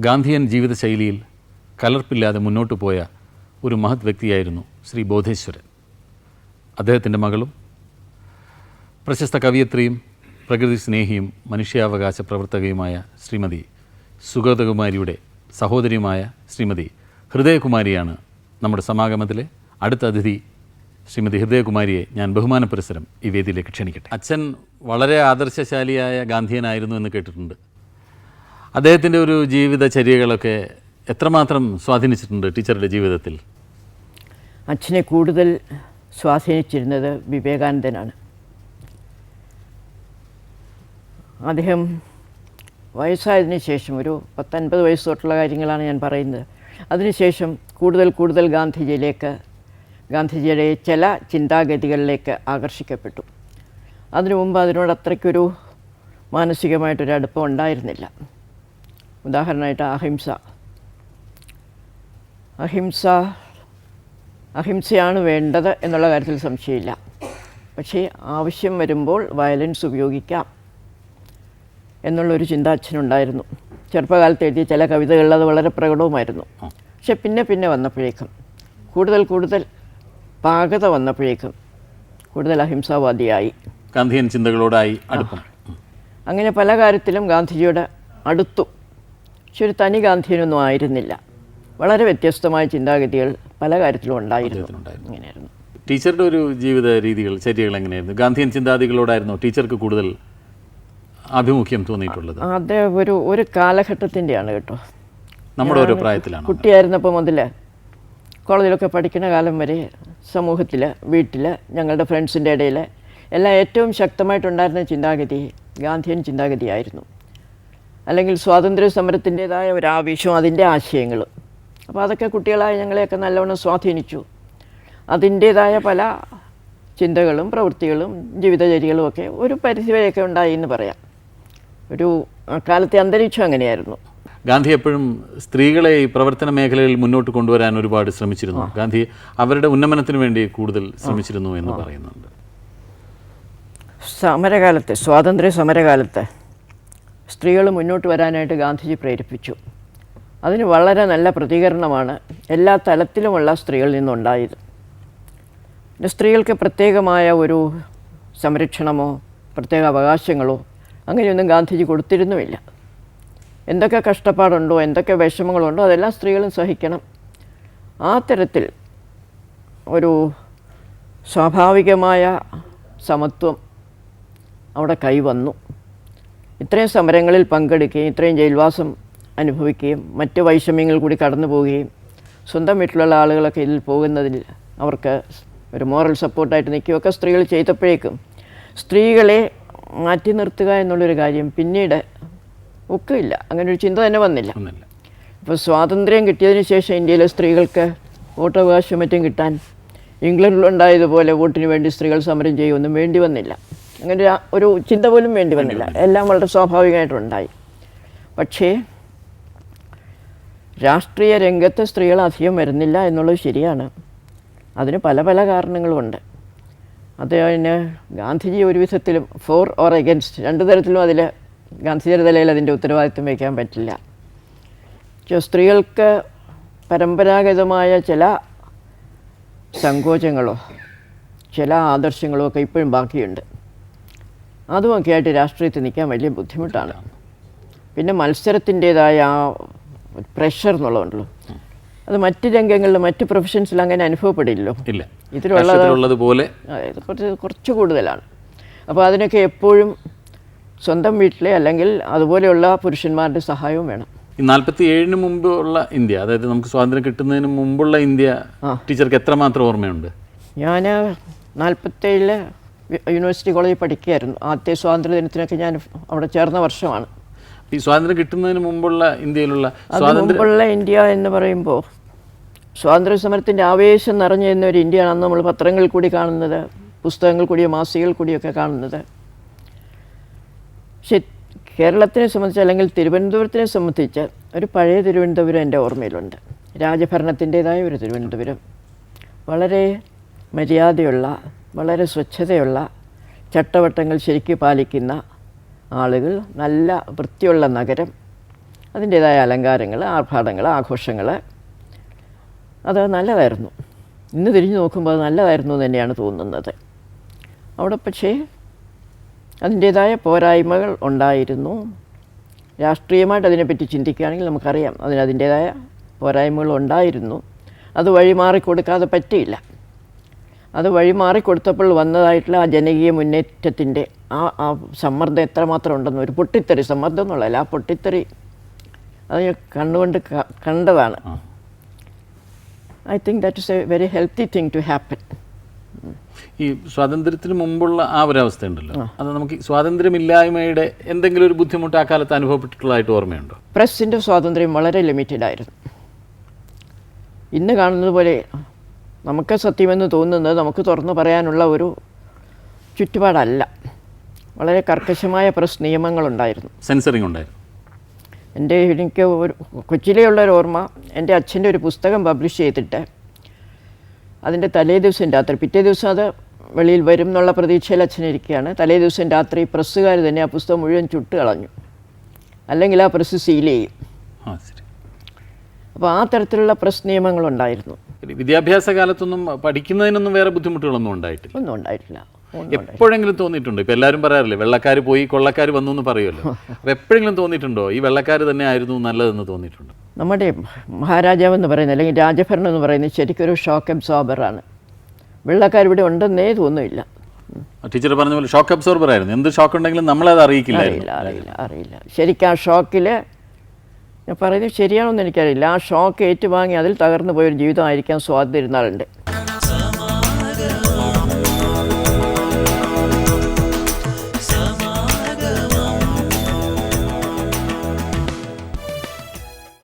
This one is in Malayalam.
ഗാന്ധിയൻ ജീവിതശൈലിയിൽ കലർപ്പില്ലാതെ മുന്നോട്ട് പോയ ഒരു മഹത് വ്യക്തിയായിരുന്നു ശ്രീ ബോധേശ്വരൻ. അദ്ദേഹത്തിന്റെ മകളും പ്രശസ്ത കവിയത്രിയും പ്രകൃതി സ്നേഹിയും മനുഷ്യാവകാശ പ്രവർത്തകയുമായ ശ്രീമതി സുഗതകുമാരിയുടെ സഹോദരിയുമായ ശ്രീമതി ഹൃദയകുമാരിയാണ് നമ്മുടെ സമാഗമത്തിലെ അടുത്ത അതിഥി. ശ്രീമതി ഹൃദയകുമാരിയെ ഞാൻ ബഹുമാന ഈ വേദിയിലേക്ക് ക്ഷണിക്കട്ടെ. അച്ഛൻ വളരെ ആദർശശാലിയായ ഗാന്ധിയനായിരുന്നു എന്ന് കേട്ടിട്ടുണ്ട്. അദ്ദേഹത്തിന്റെ ഒരു ജീവിത ജീവിതചര്യകളൊക്കെ എത്രമാത്രം സ്വാധീനിച്ചിട്ടുണ്ട് ടീച്ചറുടെ ജീവിതത്തിൽ? അച്ഛനെ കൂടുതൽ സ്വാധീനിച്ചിരുന്നത് വിവേകാനന്ദനാണ്. അദ്ദേഹം വയസ്സായതിനു ശേഷം ഒരു പത്തൊൻപത് വയസ്സ് തൊട്ടുള്ള കാര്യങ്ങളാണ് ഞാൻ പറയുന്നത്. അതിനുശേഷം കൂടുതൽ കൂടുതൽ ഗാന്ധിജിയിലേക്ക് ഗാന്ധിജിയുടെ ചില ചിന്താഗതികളിലേക്ക് ആകർഷിക്കപ്പെട്ടു. അതിനു മുമ്പ് അതിനോട് അത്രയ്ക്കൊരു മാനസികമായിട്ടൊരു അടുപ്പം ഉണ്ടായിരുന്നില്ല. ഉദാഹരണമായിട്ട് അഹിംസ. അഹിംസ അഹിംസയാണ് വേണ്ടത് എന്നുള്ള കാര്യത്തിൽ സംശയമില്ല. പക്ഷേ ആവശ്യം വരുമ്പോൾ വയലൻസ് ഉപയോഗിക്കാം എന്നുള്ളൊരു ചിന്ത അച്ഛനുണ്ടായിരുന്നു. ചെറുപ്പകാലത്ത് എഴുതിയ ചില കവിതകളിൽ അത് വളരെ പ്രകടവുമായിരുന്നു. പക്ഷെ പിന്നെ പിന്നെ വന്നപ്പോഴേക്കും കൂടുതൽ കൂടുതൽ പാകത വന്നപ്പോഴേക്കും കൂടുതൽ അഹിംസാവാദിയായി. ഗാന്ധിയൻ ചിന്തകളോടായി അടുപ്പം. അങ്ങനെ പല കാര്യത്തിലും ഗാന്ധിജിയുടെ അടുത്തു പക്ഷെ ഒരു തനി ഗാന്ധിയനൊന്നും ആയിരുന്നില്ല. വളരെ വ്യത്യസ്തമായ ചിന്താഗതികൾ പല കാര്യത്തിലും ഉണ്ടായിരുന്നു. ഇങ്ങനെയായിരുന്നു. ടീച്ചറുടെ ഒരു ജീവിത രീതികൾ ചര്യകൾ എങ്ങനെയായിരുന്നു? ഗാന്ധിയൻ ചിന്താഗതികളോടായിരുന്നു ടീച്ചർക്ക് കൂടുതൽ ആഭിമുഖ്യം തോന്നിയിട്ടുള്ളത്? അത് ഒരു ഒരു കാലഘട്ടത്തിന്റെയാണ് കേട്ടോ. നമ്മുടെ ഒരു പ്രായത്തിലാണ് കുട്ടിയായിരുന്നപ്പോൾ മുതൽ കോളേജിലൊക്കെ പഠിക്കുന്ന കാലം വരെ സമൂഹത്തിൽ വീട്ടിൽ ഞങ്ങളുടെ ഫ്രണ്ട്സിന്റെ ഇടയിൽ എല്ലാം ഏറ്റവും ശക്തമായിട്ടുണ്ടായിരുന്ന ചിന്താഗതി ഗാന്ധിയൻ ചിന്താഗതിയായിരുന്നു. അല്ലെങ്കിൽ സ്വാതന്ത്ര്യ സമരത്തിന്റെതായ ഒരു ആവേശവും അതിന്റെ ആശയങ്ങൾ. അപ്പോൾ അതൊക്കെ കുട്ടികളായ ഞങ്ങളെയൊക്കെ നല്ലവണ്ണം സ്വാധീനിച്ചു. അതിന്റേതായ പല ചിന്തകളും പ്രവൃത്തികളും ജീവിതചര്യകളും ഒക്കെ ഒരു പരിധിവരെയൊക്കെ ഉണ്ടായി എന്ന് പറയാം. ഒരു കാലത്തെ അന്തരീക്ഷം അങ്ങനെയായിരുന്നു. ഗാന്ധി എപ്പോഴും സ്ത്രീകളെ ഈ പ്രവർത്തന മേഖലയിൽ മുന്നോട്ട് കൊണ്ടുവരാൻ ഒരുപാട് ശ്രമിച്ചിരുന്നു. ഗാന്ധി അവരുടെ ഉന്നമനത്തിന് വേണ്ടി കൂടുതൽ ശ്രമിച്ചിരുന്നു എന്ന് പറയുന്നുണ്ട്. സമരകാലത്ത് സ്വാതന്ത്ര്യ സമരകാലത്ത് സ്ത്രീകൾ മുന്നോട്ട് വരാനായിട്ട് ഗാന്ധിജി പ്രേരിപ്പിച്ചു. അതിന് വളരെ നല്ല പ്രതികരണമാണ് എല്ലാ തലത്തിലുമുള്ള സ്ത്രീകളിൽ നിന്നുണ്ടായത്. പിന്നെ സ്ത്രീകൾക്ക് പ്രത്യേകമായ ഒരു സംരക്ഷണമോ പ്രത്യേക അവകാശങ്ങളോ അങ്ങനെയൊന്നും ഗാന്ധിജി കൊടുത്തിരുന്നുമില്ല. എന്തൊക്കെ കഷ്ടപ്പാടുണ്ടോ എന്തൊക്കെ വിഷമങ്ങളുണ്ടോ അതെല്ലാം സ്ത്രീകളും സഹിക്കണം. ആ തരത്തിൽ ഒരു സ്വാഭാവികമായ സമത്വം അവിടെ കൈവന്നു. ഇത്രയും സമരങ്ങളിൽ പങ്കെടുക്കുകയും ഇത്രയും ജയിൽവാസം അനുഭവിക്കുകയും മറ്റ് വൈഷമ്യങ്ങൾ കൂടി കടന്നു പോവുകയും സ്വന്തം വീട്ടിലുള്ള ആളുകളൊക്കെ ഇതിൽ പോകുന്നതിൽ അവർക്ക് ഒരു മോറൽ സപ്പോർട്ടായിട്ട് നിൽക്കുകയൊക്കെ സ്ത്രീകൾ ചെയ്തപ്പോഴേക്കും സ്ത്രീകളെ മാറ്റി നിർത്തുക എന്നുള്ളൊരു കാര്യം പിന്നീട് ഒക്കില്ല. അങ്ങനെ ഒരു ചിന്ത തന്നെ വന്നില്ല. ഇപ്പോൾ സ്വാതന്ത്ര്യം കിട്ടിയതിന് ശേഷം ഇന്ത്യയിലെ സ്ത്രീകൾക്ക് വോട്ടവകാശം മറ്റും കിട്ടാൻ ഇംഗ്ലണ്ടിലുണ്ടായതുപോലെ വോട്ടിന് വേണ്ടി സ്ത്രീകൾ സമരം ചെയ്യുമൊന്നും വേണ്ടി വന്നില്ല. അങ്ങനെ ഒരു- ചിന്ത പോലും വേണ്ടി വന്നില്ല. എല്ലാം വളരെ സ്വാഭാവികമായിട്ടുണ്ടായി. പക്ഷേ രാഷ്ട്രീയ രംഗത്ത് സ്ത്രീകൾ അധികം വരുന്നില്ല എന്നുള്ളത് ശരിയാണ്. അതിന് പല പല കാരണങ്ങളുമുണ്ട് അതിന് ഗാന്ധിജി ഒരു വിധത്തിലും ഫോർ ഓർ എഗൻസ്റ്റ് രണ്ട് തരത്തിലും അതിൽ ഗാന്ധിജിയുടെ തലയിൽ അതിന്റെ ഉത്തരവാദിത്വം വയ്ക്കാൻ പറ്റില്ല. സ്ത്രീകൾക്ക് പരമ്പരാഗതമായ ചില സങ്കോചങ്ങളോ ചില ആദർശങ്ങളോ ഒക്കെ ഇപ്പോഴും ബാക്കിയുണ്ട്. അതുമൊക്കെ ആയിട്ട് രാഷ്ട്രീയത്തിൽ നിൽക്കാൻ വലിയ ബുദ്ധിമുട്ടാണ്. പിന്നെ മത്സരത്തിന്റേതായ ആ പ്രഷർ എന്നുള്ളതുണ്ടല്ലോ. അത് മറ്റ് രംഗങ്ങളിൽ മറ്റ് പ്രൊഫഷൻസിൽ അങ്ങനെ അനുഭവപ്പെടില്ലല്ലോ. ഇല്ല. ഇതിലുള്ളത് പോലെ. അതായത് കുറച്ച് കുറച്ച് കൂടുതലാണ്. അപ്പോൾ അതിനൊക്കെ എപ്പോഴും സ്വന്തം വീട്ടിലെ അല്ലെങ്കിൽ അതുപോലെയുള്ള പുരുഷന്മാരുടെ സഹായവും വേണം. ഈ നാൽപ്പത്തി ഏഴിന് മുമ്പുള്ള ഇന്ത്യ അതായത് നമുക്ക് സ്വാതന്ത്ര്യം കിട്ടുന്നതിന് മുമ്പുള്ള ഇന്ത്യ ടീച്ചർക്ക് എത്രമാത്രം ഓർമ്മയുണ്ട്? ഞാൻ നാൽപ്പത്തേഴിൽ യൂണിവേഴ്സിറ്റി കോളേജിൽ പഠിക്കുകയായിരുന്നു. ആദ്യത്തെ സ്വാതന്ത്ര്യ ദിനത്തിനൊക്കെ ഞാൻ അവിടെ ചേർന്ന വർഷമാണ്. ഈ സ്വാതന്ത്ര്യം കിട്ടുന്നതിന് മുമ്പുള്ള ഇന്ത്യയിലുള്ള മുമ്പുള്ള ഇന്ത്യ എന്ന് പറയുമ്പോൾ സ്വാതന്ത്ര്യ സമരത്തിന്റെ ആവേശം നിറഞ്ഞു നിറഞ്ഞിരുന്ന ഒരു ഇന്ത്യയാണ് അന്ന് നമ്മൾ പത്രങ്ങളിൽ കൂടി കാണുന്നത് പുസ്തകങ്ങൾ കൂടിയോ മാസികകൾ കൂടിയൊക്കെ കാണുന്നത്. പക്ഷെ കേരളത്തിനെ സംബന്ധിച്ച് അല്ലെങ്കിൽ തിരുവനന്തപുരത്തിനെ സംബന്ധിച്ച് ഒരു പഴയ തിരുവനന്തപുരം എന്റെ ഓർമ്മയിലുണ്ട്. രാജഭരണത്തിന്റെതായ ഒരു തിരുവനന്തപുരം. വളരെ മര്യാദയുള്ള വളരെ സ്വച്ഛതയുള്ള ചട്ടവട്ടങ്ങൾ ശരിക്കും പാലിക്കുന്ന ആളുകൾ നല്ല വൃത്തിയുള്ള നഗരം അതിന്റേതായ അലങ്കാരങ്ങൾ ആർഭാടങ്ങൾ ആഘോഷങ്ങൾ. അത് നല്ലതായിരുന്നു. ഇന്ന് തിരിഞ്ഞു നോക്കുമ്പോൾ അത് നല്ലതായിരുന്നു തന്നെയാണ് തോന്നുന്നത്. അവിടെ പക്ഷേ അതിന്റേതായ പോരായ്മകൾ ഉണ്ടായിരുന്നു. രാഷ്ട്രീയമായിട്ട് അതിനെപ്പറ്റി ചിന്തിക്കുകയാണെങ്കിൽ നമുക്കറിയാം. അതിന് അതിന്റേതായ പോരായ്മകൾ ഉണ്ടായിരുന്നു. അത് വഴിമാറിക്കൊടുക്കാതെ പറ്റിയില്ല. അത് വഴിമാറി കൊടുത്തപ്പോൾ വന്നതായിട്ടുള്ള ആ ജനകീയ മുന്നേറ്റത്തിന്റെ ആ ആ സമ്മർദ്ദം എത്രമാത്രം ഉണ്ടെന്ന് ഒരു പൊട്ടിത്തെറി സമ്മർദ്ദം എന്നുള്ളതല്ല ആ പൊട്ടിത്തെറി അത് ഞാൻ കണ്ണുകൊണ്ട് കണ്ടതാണ്. I think that is a very healthy thing to happen ഈ സ്വാതന്ത്ര്യത്തിന് മുമ്പുള്ള ആ ഒരു അവസ്ഥ ഉണ്ടല്ലോ അത് നമുക്ക് സ്വാതന്ത്ര്യമില്ലായ്മയുടെ എന്തെങ്കിലും ഒരു ബുദ്ധിമുട്ട് ആ കാലത്ത് അനുഭവപ്പെട്ടിട്ടുള്ളതായിട്ട് ഓർമ്മയുണ്ടോ? പ്രസ്സിന്റെ സ്വാതന്ത്ര്യം വളരെ ലിമിറ്റഡ് ആയിരുന്നു. ഇന്ന് കാണുന്നത് പോലെ നമുക്ക് സത്യമെന്ന് തോന്നുന്നത് നമുക്ക് തുറന്നു പറയാനുള്ള ഒരു ചുറ്റുപാടല്ല. വളരെ കർക്കശമായ പ്രസ് നിയമങ്ങളുണ്ടായിരുന്നു. സെൻസറിങ് ഉണ്ടായിരുന്നു. എന്റെ എനിക്ക് ഒരു കൊച്ചിലെയുള്ള ഒരു ഓർമ്മ എന്റെ അച്ഛന്റെ ഒരു പുസ്തകം പബ്ലിഷ് ചെയ്തിട്ട് അതിന്റെ തലേ ദിവസം രാത്രി പിറ്റേ ദിവസം അത് വെളിയിൽ വരും എന്നുള്ള പ്രതീക്ഷയിൽ അച്ഛനിരിക്കുകയാണ് തലേ ദിവസം രാത്രി പ്രസ്സുകാർ തന്നെ ആ പുസ്തകം മുഴുവൻ ചുട്ട് കളഞ്ഞു. അല്ലെങ്കിൽ ആ പ്രസ് സീൽ ചെയ്യും. അപ്പോൾ ആ തരത്തിലുള്ള പ്രസ് നിയമങ്ങളുണ്ടായിരുന്നു. വിദ്യാഭ്യാസ കാലത്തൊന്നും പഠിക്കുന്നതിനൊന്നും വേറെ ബുദ്ധിമുട്ടുകളൊന്നും ഉണ്ടായിട്ടില്ല. ഒന്നും ഉണ്ടായിട്ടില്ല. എപ്പോഴെങ്കിലും തോന്നിയിട്ടുണ്ടോ. ഇപ്പൊ എല്ലാവരും പറയാറില്ലേ വെള്ളക്കാർ പോയി കൊള്ളക്കാർ വന്നു എന്ന് പറയുമല്ലോ. അപ്പൊ എപ്പോഴെങ്കിലും തോന്നിയിട്ടുണ്ടോ ഈ വെള്ളക്കാർ തന്നെ ആയിരുന്നു നല്ലതെന്ന് തോന്നിയിട്ടുണ്ടോ? നമ്മുടെ മഹാരാജാവ് എന്ന് പറയുന്നത് അല്ലെങ്കിൽ രാജഭരണം എന്ന് പറയുന്നത് ശരിക്കും ഒരു ഷോക്ക് അബ്സോർബറാണ് വെള്ളക്കാർ ഇവിടെ ഉണ്ടെന്നേ തോന്നുന്നില്ല. ടീച്ചർ പറഞ്ഞ പോലെ ഷോക്ക് അബ്സോർബർ ആയിരുന്നു. എന്ത് ഷോക്ക് ഉണ്ടെങ്കിലും നമ്മളത് അറിയിക്കില്ല അറിയില്ല അറിയില്ല ശരിക്കും ആ ഷോക്കിൽ ഞാൻ പറയുന്നത് ശരിയാണെന്ന് എനിക്കറിയില്ല. ആ ഷോക്ക് ഏറ്റുവാങ്ങി അതിൽ തകർന്നു പോയൊരു ജീവിതമായിരിക്കാൻ സ്വാധീനം ഇരുന്നാളുണ്ട്.